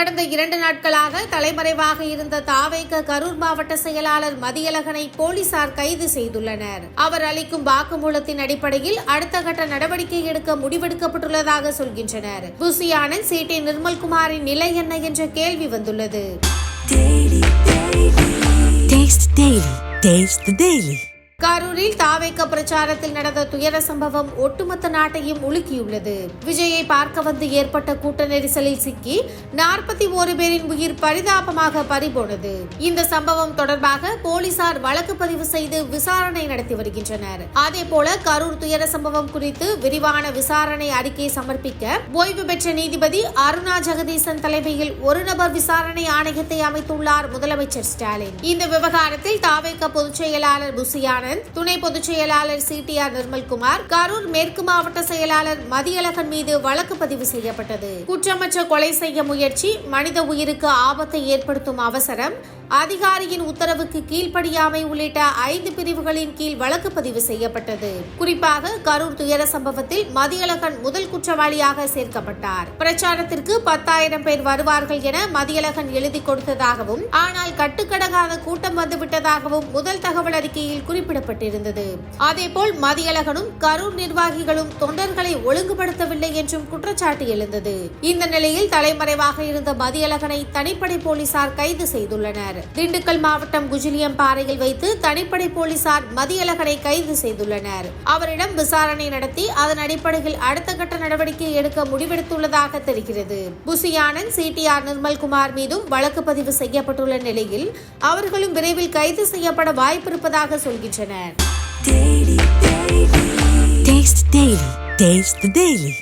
கடந்த இரண்டு நாட்களாக தலைமறைவாக இருந்த தாவேக கரூர் மாவட்ட செயலாளர் மதியழகனை போலீசார் கைது செய்துள்ளனர். அவர் அளிக்கும் வாக்குமூலத்தின் அடிப்படையில் அடுத்த கட்ட நடவடிக்கை எடுக்க முடிவெடுக்கப்பட்டுள்ளதாக சொல்கின்றனர். புசி ஆனந்த் சி. நிர்மல்குமாரின் நிலை என்ன என்ற கேள்வி வந்துள்ளது. Taste the daily. கரூரில் தாவேக்க பிரச்சாரத்தில் நடந்த துயர சம்பவம் ஒட்டுமொத்த நாட்டையும் உலுக்கியுள்ளது. விஜயை பார்க்க வந்து ஏற்பட்ட கூட்ட நெரிசலில் சிக்கி நாற்பத்தி ஓரு பேரின் உயிர் பரிதாபமாக பறிபோனது. இந்த சம்பவம் தொடர்பாக போலீசார் வழக்கு பதிவு செய்து விசாரணை நடத்தி வருகின்றனர். அதேபோல கரூர் துயர சம்பவம் குறித்து விரிவான விசாரணை அறிக்கை சமர்ப்பிக்க ஓய்வு பெற்ற நீதிபதி அருணா ஜெகதீசன் தலைமையில் ஒரு நபர் விசாரணை ஆணையத்தை அமைத்துள்ளார் முதலமைச்சர் ஸ்டாலின். இந்த விவகாரத்தில் தாவேக்க பொதுச் செயலாளர் புசியான ஆனந்த் துணை பொதுச் செயலாளர் C D R Nirmal Kumar Karur மேற்கு மாவட்ட செயலாளர் மதியழகன் மீது வழக்கு பதிவு செய்யப்பட்டது. குற்றமற்ற கொலை செய்ய முயற்சி மனித உயிருக்கு ஆபத்தை ஏற்படுத்தும் அவசரம் அதிகாரியின் உத்தரவுக்கு கீழ்ப்படியாமை உள்ளிட்ட ஐந்து பிரிவுகளின் கீழ் வழக்கு பதிவு செய்யப்பட்டது. குறிப்பாக கரூர் துயர சம்பவத்தில் மதியழகன் முதல் குற்றவாளியாக சேர்க்கப்பட்டார். பிரச்சாரத்திற்கு பத்தாயிரம் பேர் வருவார்கள் என மதியழகன் எழுதி கொடுத்ததாகவும் ஆனால் கட்டுக்கடங்காத கூட்டம் வந்துவிட்டதாகவும் முதல் தகவல் அறிக்கையில் குறிப்பிடப்பட்டிருந்தது. அதேபோல் மதியழகனும் கரூர் நிர்வாகிகளும் தொண்டர்களை ஒழுங்குபடுத்தவில்லை என்றும் குற்றச்சாட்டு எழுந்தது. இந்த நிலையில் தலைமறைவாக இருந்த மதியழகனை தனிப்படை போலீசார் கைது செய்துள்ளனர். திண்டுக்கல் மாவட்டம் குஜிலியம் பாறையில் வைத்து தனிப்படை போலீசார் மதியழகனை கைது செய்துள்ளனர் அவரிடம் விசாரணை நடத்தி அதன் அடிப்படையில் அடுத்த கட்ட நடவடிக்கை எடுக்க முடிவெடுத்துள்ளதாக தெரிகிறது புசியானந்த் சிடிஆர் நிர்மல்குமார் மீதும் வழக்கு பதிவு செய்யப்பட்டுள்ள நிலையில் அவர்களும் விரைவில் கைது செய்யப்பட வாய்ப்பிருப்பதாக சொல்கின்றனர் Taste daily. Taste the daily.